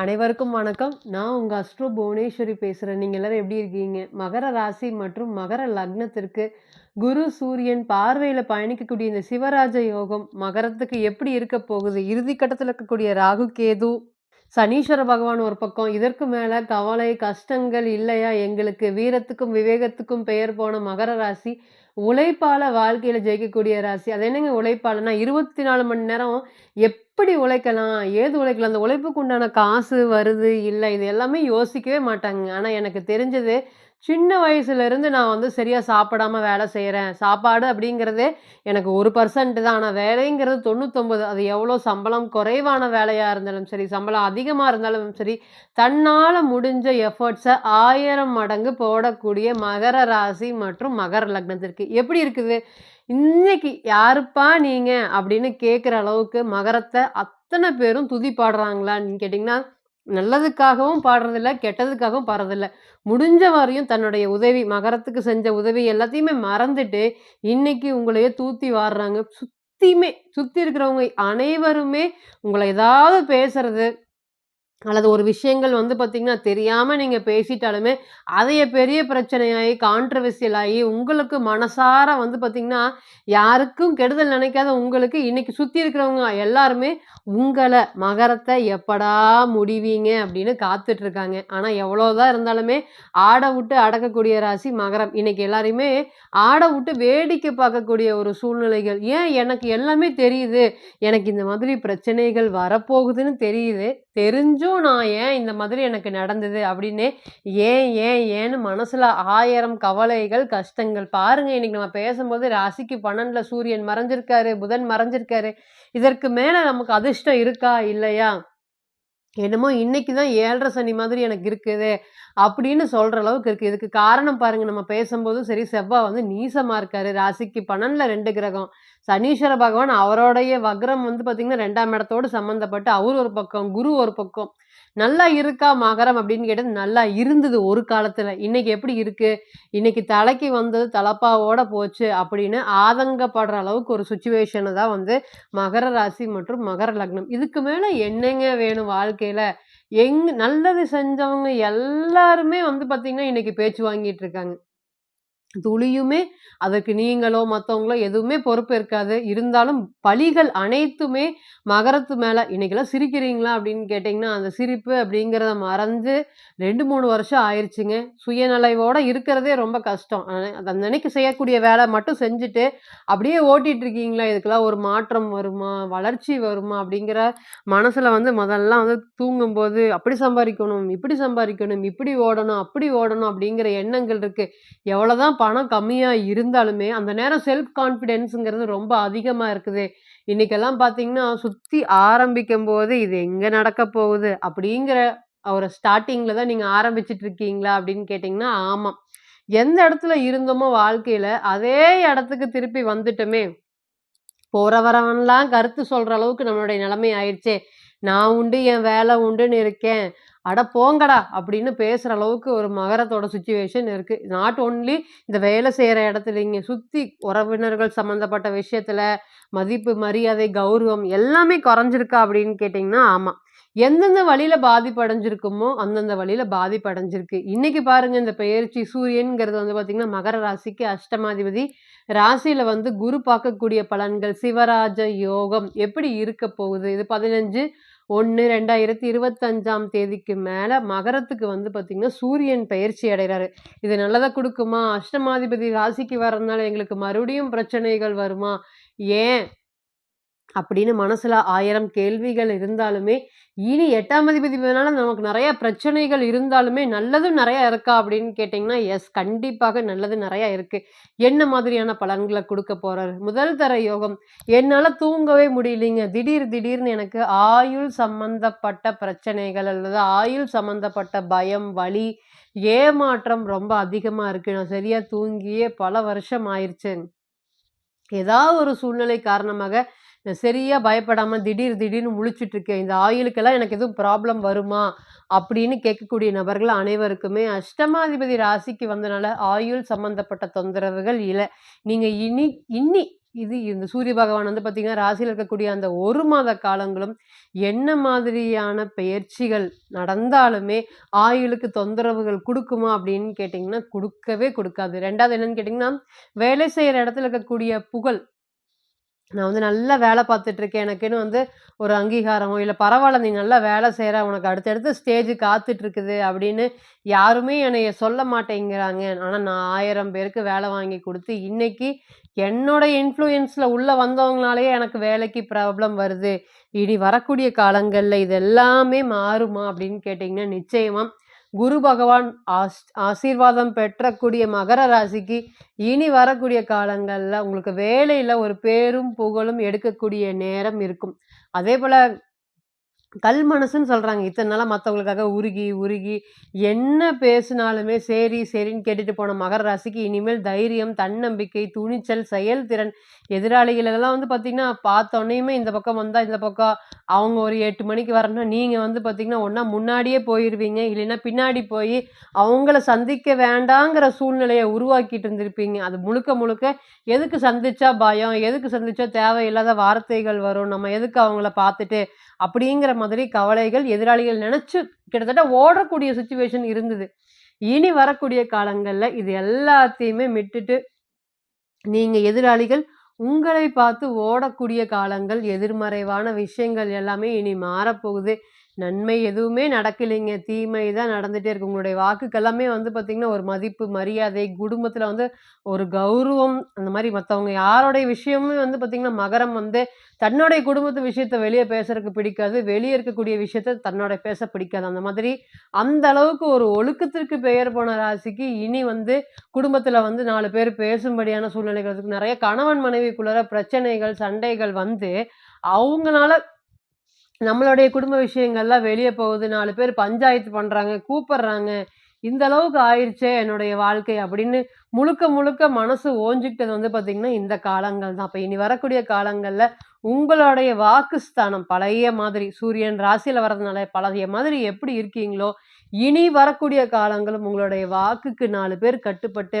அனைவருக்கும் வணக்கம். நான் உங்கள் அஸ்ட்ரோ புவனேஸ்வரி பேசுகிறேன் நீங்கள் எல்லோரும் எப்படி இருக்கீங்க? மகர ராசி மற்றும் மகர லக்னத்திற்கு குரு, சூரியன் பார்வையில் பயணிக்கக்கூடிய இந்த சிவராஜ யோகம் மகரத்துக்கு எப்படி இருக்க போகுது? இறுதி கட்டத்தில் இருக்கக்கூடிய ராகு, கேது, சனீஸ்வர பகவான் ஒரு பக்கம். இதற்கு மேலே கவலை, கஷ்டங்கள் இல்லையா எங்களுக்கு? வீரத்துக்கும், விவேகத்துக்கும் பெயர் போன மகர ராசி, உழைப்பால வாழ்க்கையில் ஜெயிக்கக்கூடிய ராசி. அது என்னங்க உழைப்பாலனா 24 மணி நேரம் எப்படி உழைக்கலாம்? ஏது உழைக்கலாம்? அந்த உழைப்புக்கு உண்டான காசு வருது, இல்லை இது எல்லாமே யோசிக்கவே மாட்டாங்க. ஆனால் எனக்கு தெரிஞ்சது, சின்ன வயசுலேருந்து நான் வந்து சரியாக சாப்பிடாம வேலை செய்கிறேன் சாப்பாடு அப்படிங்கிறதே எனக்கு ஒரு பர்சன்ட் தான். ஆனால் வேலைங்கிறது 99 அது எவ்வளோ சம்பளம் குறைவான வேலையாக இருந்தாலும் சரி, சம்பளம் அதிகமாக இருந்தாலும் சரி, தன்னால் முடிஞ்ச எஃபர்ட்ஸை ஆயிரம் மடங்கு போடக்கூடிய மகர ராசி மற்றும் மகர லக்னத்திற்கு எப்படி இருக்குது? இன்னைக்கு "யாருப்பா நீங்கள் அப்படின்னு கேட்குற அளவுக்கு மகரத்தை அத்தனை பேரும் துதி பாடுறாங்களான்னு கேட்டிங்கன்னா நல்லதுக்காகவும் பாடுறதில்ல, கெட்டதுக்காகவும் பாடுறதில்ல. முடிஞ்ச வரையும் தன்னுடைய உதவி மகரத்துக்கு செஞ்ச உதவி எல்லாத்தையுமே மறந்துட்டு, இன்னைக்கு உங்களையே தூத்தி வாடுறாங்க சுத்தியுமே சுத்தி இருக்கிறவங்க அனைவருமே உங்களை ஏதாவது பேசுறது, அல்லது ஒரு விஷயங்கள் வந்து பார்த்திங்கன்னா தெரியாமல் நீங்கள் பேசிட்டாலுமே, அதைய பெரிய பிரச்சனையாகி கான்ட்ரோவர்சியல் ஆகி உங்களுக்கு மனசார வந்து பார்த்திங்கன்னா யாருக்கும் கெடுதல் நினைக்காத உங்களுக்கு, இன்றைக்கி சுற்றி இருக்கிறவங்க எல்லாருமே உங்களை மகரத்தை எப்படா முடிவீங்க அப்படின்னு காத்துட்ருக்காங்க ஆனால் எவ்வளோதான் இருந்தாலுமே, ஆட விட்டு அடக்கக்கூடிய ராசி மகரம். இன்றைக்கி எல்லாரையுமே ஆட விட்டு வேடிக்கை பார்க்கக்கூடிய ஒரு சூழ்நிலைகள். ஏன் எனக்கு எல்லாமே தெரியுது. எனக்கு இந்த மாதிரி பிரச்சனைகள் வரப்போகுதுன்னு தெரியுது. தெரிஞ்சும் நான் ஏன் இந்த மாதிரி எனக்கு நடந்தது அப்படின்னு ஏன், ஏன், ஏன்னு மனசில் ஆயிரம் கவலைகள், கஷ்டங்கள். பாருங்க இன்னைக்கு நம்ம பேசும்போது ராசிக்கு 12ல சூரியன் மறைஞ்சிருக்காரு, புதன் மறைஞ்சிருக்காரு. இதற்கு மேலே நமக்கு அதிர்ஷ்டம் இருக்கா? இல்லையா? என்னமோ இன்னைக்கு தான் ஏழரை சனி மாதிரி எனக்கு இருக்குது, அப்படின்னு சொல்கிற அளவுக்கு இருக்குது இதுக்கு காரணம் பாருங்கள் நம்ம பேசும்போதும் சரி, செவ்வாய் வந்து நீசமாக இருக்காரு. ராசிக்கு 12ல 2 கிரகம். சனீஸ்வர பகவான் அவரோடைய வக்ரம் வந்து பார்த்தீங்கன்னா, 2ஆம் இடத்தோடு சம்மந்தப்பட்டு அவர் ஒரு பக்கம், குரு ஒரு பக்கம். நல்லா இருக்கா மகரம் அப்படின்னு கேட்டது, நல்லா இருந்தது ஒரு காலத்துல. இன்னைக்கு எப்படி இருக்கு? இன்னைக்கு தலைக்கு வந்தது தலப்பாவோட போச்சு அப்படின்னு ஆதங்கப்படுற அளவுக்கு ஒரு சுச்சுவேஷனை தான் வந்து மகர ராசி மற்றும் மகர லக்னம். இதுக்கு மேல என்னங்க வேணும் வாழ்க்கையில? எங் நல்லது செஞ்சவங்க எல்லாருமே வந்து பார்த்தீங்கன்னா, இன்னைக்கு பேச்சு வாங்கிட்டு இருக்காங்க. துளியுமே அதற்கு நீங்களோ, மற்றவங்களோ எதுவுமே பொறுப்பு இருக்காது. இருந்தாலும் பழிகள் அனைத்துமே மகரத்து மேலே இன்னைக்கெல்லாம் சிரிக்கிறீங்களா? அப்படின்னு கேட்டிங்கன்னா அந்த சிரிப்பு அப்படிங்கிறத மறந்து 2, 3 வருஷம் ஆயிடுச்சுங்க சுயநலைவோடு இருக்கிறதே ரொம்ப கஷ்டம். அந்த அன்னைக்கு செய்யக்கூடிய வேலை மட்டும் செஞ்சுட்டு, அப்படியே ஓட்டிகிட்டு இருக்கீங்களா? இதுக்கெல்லாம் ஒரு மாற்றம் வருமா? வளர்ச்சி வருமா? அப்படிங்கிற மனசில் வந்து முதல்லாம் வந்து தூங்கும்போது, அப்படி சம்பாதிக்கணும் இப்படி சம்பாதிக்கணும் இப்படி ஓடணும், அப்படி ஓடணும் அப்படிங்கிற எண்ணங்கள் இருக்குது எவ்வளோதான் பணம் கம்மியாக இருந்தாலுமே, அந்த நேரம் செல்ஃப் கான்ஃபிடென்ஸுங்கிறது ரொம்ப அதிகமாக இருக்குது. இன்னைக்கெல்லாம் பார்த்தீங்கன்னா, சுத்தி ஆரம்பிக்கும்போது, "இது எங்கே நடக்க போகுது?" அப்படிங்கிற ஒரு ஸ்டார்டிங்கில் தான் நீங்கள் ஆரம்பிச்சிட்டு இருக்கீங்களா? அப்படின்னு கேட்டிங்கன்னா ஆமாம் எந்த இடத்துல இருந்தோமோ வாழ்க்கையில் அதே இடத்துக்கு திருப்பி வந்துட்டோமே. போகிற வரவன்லாம் கருத்து சொல்கிற அளவுக்கு நம்மளுடைய நிலைமை ஆயிடுச்சே நான் உண்டு, என் வேலை உண்டுன்னு இருக்கேன். அட போங்கடா! அப்படின்னு பேசுகிற அளவுக்கு ஒரு மகரத்தோட சுச்சுவேஷன் இருக்குது நாட் ஒன்லி இந்த வேலை செய்கிற இடத்துல இங்கே சுற்றி உறவினர்கள் சம்மந்தப்பட்ட விஷயத்தில் மதிப்பு, மரியாதை, கௌரவம் எல்லாமே குறைஞ்சிருக்கா அப்படின்னு கேட்டிங்கன்னா ஆமாம் எந்தெந்த வழியில் பாதிப்பு அடைஞ்சிருக்குமோ, அந்தந்த வழியில் பாதிப்பு அடைஞ்சிருக்கு. இன்னைக்கு பாருங்க இந்த பெயர்ச்சி சூரியன்கிறது வந்து பார்த்தீங்கன்னா, மகர ராசிக்கு அஷ்டமாதிபதி. ராசியில் வந்து குரு பார்க்கக்கூடிய பலன்கள், சிவராஜ யோகம் எப்படி இருக்க போகுது? இது பதினஞ்சு 15/1/2025ஆம் தேதிக்கு மேலே மகரத்துக்கு வந்து பார்த்திங்கன்னா சூரியன் பயிற்சி அடைகிறாரு இது நல்லதை கொடுக்குமா அஷ்டமாதிபதி ராசிக்கு வர்றதுனால எங்களுக்கு மறுபடியும் பிரச்சனைகள் வருமா? ஏன்? அப்படின்னு மனசுல ஆயிரம் கேள்விகள் இருந்தாலுமே, இனி எட்டாம் அதிபதினால நமக்கு நிறையா பிரச்சனைகள் இருந்தாலுமே, நல்லதும் நிறையா இருக்கா? அப்படின்னு கேட்டீங்கன்னா, எஸ் கண்டிப்பாக நல்லது நிறையா இருக்கு. என்ன மாதிரியான பலன்களை கொடுக்க போறாரு? முதல் தர யோகம். என்னால தூங்கவே முடியலைங்க. திடீர் திடீர்னு எனக்கு ஆயுள் சம்மந்தப்பட்ட பிரச்சனைகள் அல்லது ஆயுள் சம்மந்தப்பட்ட பயம், வலி, ஏமாற்றம் ரொம்ப அதிகமா இருக்கு. நான் சரியா தூங்கியே பல வருஷம் ஆயிடுச்சு ஏதாவது ஒரு சூழ்நிலை காரணமாக சரியாக சரியா திடீர் திடீர்னு முழிச்சுட்டு இருக்கேன். இந்த ஆயுளுக்கெல்லாம் எனக்கு எதுவும் ப்ராப்ளம் வருமா? அப்படின்னு கேட்கக்கூடிய நபர்கள் அனைவருக்குமே அஷ்டமாதிபதி ராசிக்கு வந்தனால ஆயுள் சம்மந்தப்பட்ட தொந்தரவுகள் இல்லை நீங்கள் இனி இனி இது இந்த சூரிய பகவான் வந்து பார்த்தீங்கன்னா, ராசியில் இருக்கக்கூடிய அந்த ஒரு மாத காலங்களும் என்ன மாதிரியான பயிற்சிகள் நடந்தாலுமே, ஆயுளுக்கு தொந்தரவுகள் கொடுக்குமா அப்படின்னு கேட்டிங்கன்னா கொடுக்கவே கொடுக்காது ரெண்டாவது என்னன்னு கேட்டிங்கன்னா வேலை செய்கிற இடத்துல இருக்கக்கூடிய புகழ். நான் வந்து நல்லா வேலை பார்த்துட்ருக்கேன் எனக்குன்னு வந்து ஒரு அங்கீகாரமோ, இல்லை பரவாயில்ல நீ நல்லா வேலை செய்கிற உனக்கு அடுத்தடுத்த ஸ்டேஜ் காத்துட்ருக்குது அப்படின்னு யாருமே என்னைய சொல்ல மாட்டேங்கிறாங்க. ஆனால் நான் ஆயிரம் பேருக்கு வேலை வாங்கி கொடுத்து இன்னைக்கு என்னோட இன்ஃப்ளூயன்ஸில் உள்ளே வந்தவங்களாலேயே எனக்கு வேலைக்கு ப்ராப்ளம் வருது. இனி வரக்கூடிய காலங்களில் இது எல்லாமே மாறுமா அப்படின்னு கேட்டிங்கன்னா நிச்சயமாக குரு பகவான் ஆஸ் ஆசீர்வாதம் பெற்றக்கூடிய மகர ராசிக்கு இனி வரக்கூடிய காலங்களில் உங்களுக்கு வேலையில் ஒரு பேரும், புகழும் எடுக்கக்கூடிய நேரம் இருக்கும். அதே போல் கல் மனசுன்னு சொல்கிறாங்க இத்தனை நாளாக மற்றவங்களுக்காக உருகி, உருகி என்ன பேசினாலுமே சரி, சரின்னு கேட்டுட்டு போன மகர ராசிக்கு இனிமேல் தைரியம், தன்னம்பிக்கை, துணிச்சல், செயல்திறன் எதிராளிகளெல்லாம் வந்து பார்த்தீங்கன்னா, பார்த்தோன்னையுமே இந்த பக்கம் வந்தால் இந்த பக்கம் அவங்க ஒரு எட்டு மணிக்கு வரணும்னா, நீங்கள் வந்து பார்த்திங்கன்னா ஒன்றா முன்னாடியே போயிடுவீங்க இல்லைன்னா பின்னாடி போய் அவங்கள சந்திக்க வேண்டாங்கிற சூழ்நிலையை உருவாக்கிட்டு இருந்திருப்பீங்க. அது முழுக்க முழுக்க எதுக்கு சந்திச்சா பயம், எதுக்கு சந்திச்சா தேவையில்லாத வார்த்தைகள் வரும், நம்ம எதுக்கு அவங்கள பார்த்துட்டு அப்படிங்கிற மாதிரி கவலைகள் எதிராளிகள் நினைச்சு கிட்டத்தட்ட ஓடக்கூடிய சுச்சுவேஷன் இருந்தது. இனி வரக்கூடிய காலங்களில் இது எல்லாத்தையுமே விட்டுட்டு, நீங்க எதிராளிகள் உங்களை பார்த்து ஓடக்கூடிய காலங்கள், எதிர்மறைவான விஷயங்கள் எல்லாமே இனி மாறப்போகுது. நன்மை எதுவுமே நடக்கலைங்க. தீமை தான் நடந்துகிட்டே இருக்கு. உங்களுடைய வாக்குக்கெல்லாமே வந்து பார்த்திங்கன்னா ஒரு மதிப்பு, மரியாதை, குடும்பத்தில் வந்து ஒரு கௌரவம், அந்த மாதிரி மற்றவங்க யாருடைய விஷயமும் வந்து பார்த்திங்கன்னா மகரம் வந்து தன்னுடைய குடும்பத்து விஷயத்த வெளியே பேசுறதுக்கு பிடிக்காது. வெளியே இருக்கக்கூடிய விஷயத்த தன்னோட பேச பிடிக்காது. அந்த மாதிரி அந்த அளவுக்கு ஒரு ஒழுக்கத்திற்கு பெயர் போன ராசிக்கு இனி வந்து குடும்பத்தில் வந்து நாலு பேர் பேசும்படியான சூழ்நிலைகள் இருக்குது நிறைய கணவன் மனைவிக்குள்ளார பிரச்சனைகள், சண்டைகள் வந்து அவங்களால நம்மளுடைய குடும்ப விஷயங்கள்லாம் வெளியே போகுது. நாலு பேர் பஞ்சாயத்து பண்றாங்க, கூப்பிடுறாங்க இந்த அளவுக்கு ஆயிடுச்சே என்னுடைய வாழ்க்கை அப்படின்னு முழுக்க முழுக்க மனசு ஓஞ்சுக்கிட்டது வந்து பார்த்திங்கன்னா இந்த காலங்கள் தான். அப்போ இனி வரக்கூடிய காலங்களில் உங்களுடைய வாக்குஸ்தானம் பழைய மாதிரி சூரியன் ராசியில் வர்றதுனால பழைய மாதிரி எப்படி இருக்கீங்களோ, இனி வரக்கூடிய காலங்களும் உங்களுடைய வாக்குக்கு நாலு பேர் கட்டுப்பட்டு,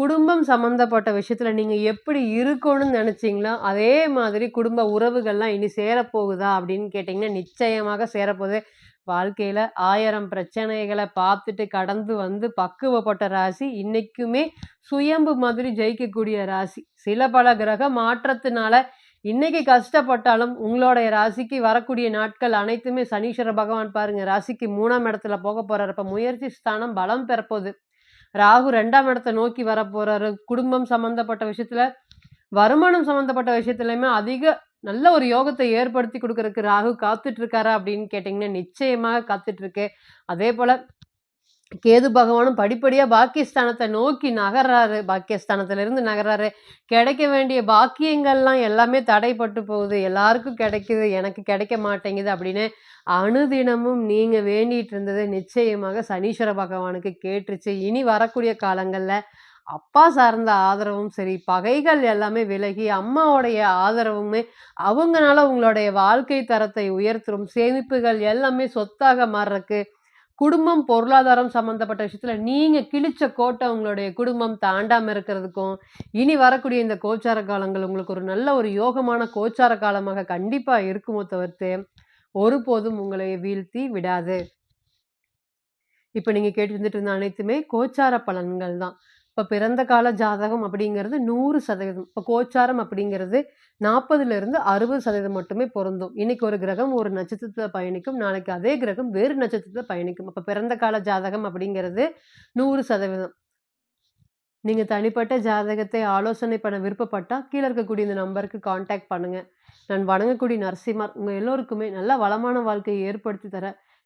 குடும்பம் சம்மந்தப்பட்ட விஷயத்தில் நீங்கள் எப்படி இருக்கணும்னு நினச்சிங்களோ அதே மாதிரி குடும்ப உறவுகள்லாம் இனி சேரப்போகுதா அப்படின்னு கேட்டிங்கன்னா நிச்சயமாக சேரப்போகுது. வாழ்க்கையில் ஆயிரம் பிரச்சனைகளை பார்த்துட்டு கடந்து வந்து பக்குவப்பட்ட ராசி, இன்றைக்குமே சுயம்பு மாதிரி ஜெயிக்கக்கூடிய ராசி. சில பல கிரக மாற்றத்தினால இன்னைக்கு கஷ்டப்பட்டாலும், உங்களுடைய ராசிக்கு வரக்கூடிய நாட்கள் அனைத்துமே சனீஸ்வர பகவான் பாருங்க ராசிக்கு மூணாம் இடத்துல போக போறாரு. அப்ப முயற்சி ஸ்தானம் பலம் பெறப்போகுது ராகு ரெண்டாம் இடத்த நோக்கி வரப்போறாரு. குடும்பம் சம்மந்தப்பட்ட விஷயத்துல, வருமானம் சம்மந்தப்பட்ட விஷயத்துலயுமே அதிக நல்ல ஒரு யோகத்தை ஏற்படுத்தி கொடுக்கறதுக்கு ராகு காத்துட்டு இருக்காரா அப்படின்னு கேட்டீங்கன்னா, நிச்சயமாக காத்துட்டு இருக்கு. அதேபோல கேது பகவானும் படிப்படியாக பாக்கியஸ்தானத்தை நோக்கி நகர்றாரு. பாக்கியஸ்தானத்திலிருந்து நகர்றாரு. கிடைக்க வேண்டிய பாக்கியங்கள்லாம் எல்லாமே தடைப்பட்டு போகுது. எல்லாருக்கும் கிடைக்குது. எனக்கு கிடைக்க மாட்டேங்குது அப்படின்னு அனுதினமும் நீங்கள் வேண்டிகிட்டு இருந்தது நிச்சயமாக சனீஸ்வர பகவானுக்கு கேட்டுருச்சு. இனி வரக்கூடிய காலங்களில் அப்பா சார்ந்த ஆதரவும் சரி, பகைகள் எல்லாமே விலகி, அம்மாவுடைய ஆதரவுமே அவங்களால உங்களுடைய வாழ்க்கை தரத்தை உயர்த்தும். சேமிப்புகள் எல்லாமே சொத்தாக மாறுறக்கு, குடும்பம், பொருளாதாரம் சம்மந்தப்பட்ட விஷயத்தில் நீங்கள் கிழிச்ச கோட்டை உங்களுடைய குடும்பம் தாண்டாமல் இருக்கிறதுக்கும், இனி வரக்கூடிய இந்த கோச்சார காலங்கள் உங்களுக்கு ஒரு நல்ல ஒரு யோகமான கோச்சார காலமாக கண்டிப்பாக இருக்குமோ தவிர்த்து, ஒருபோதும் உங்களை வீழ்த்தி விடாது. இப்போ நீங்கள் கேட்டு வந்துட்டு இருந்த அனைத்துமே கோச்சார பலன்கள் தான். இப்போ பிறந்த கால ஜாதகம் அப்படிங்கிறது நூறு சதவீதம் இப்போ கோச்சாரம் அப்படிங்கிறது 40லிருந்து 60% மட்டுமே பொருந்தும். இன்னைக்கு ஒரு கிரகம் ஒரு நட்சத்திரத்தில் பயணிக்கும். நாளைக்கு அதே கிரகம் வேறு நட்சத்திரத்தில் பயணிக்கும். அப்போ பிறந்த கால ஜாதகம் அப்படிங்கிறது நூறு சதவீதம் நீங்கள் தனிப்பட்ட ஜாதகத்தை ஆலோசனை பண்ண விருப்பப்பட்டால் கீழே இருக்கக்கூடிய இந்த நம்பருக்கு காண்டாக்ட் பண்ணுங்கள் நான் வணங்கக்கூடிய நரசிம்மார் உங்கள் எல்லோருக்குமே நல்ல வளமான வாழ்க்கையை ஏற்படுத்தி தர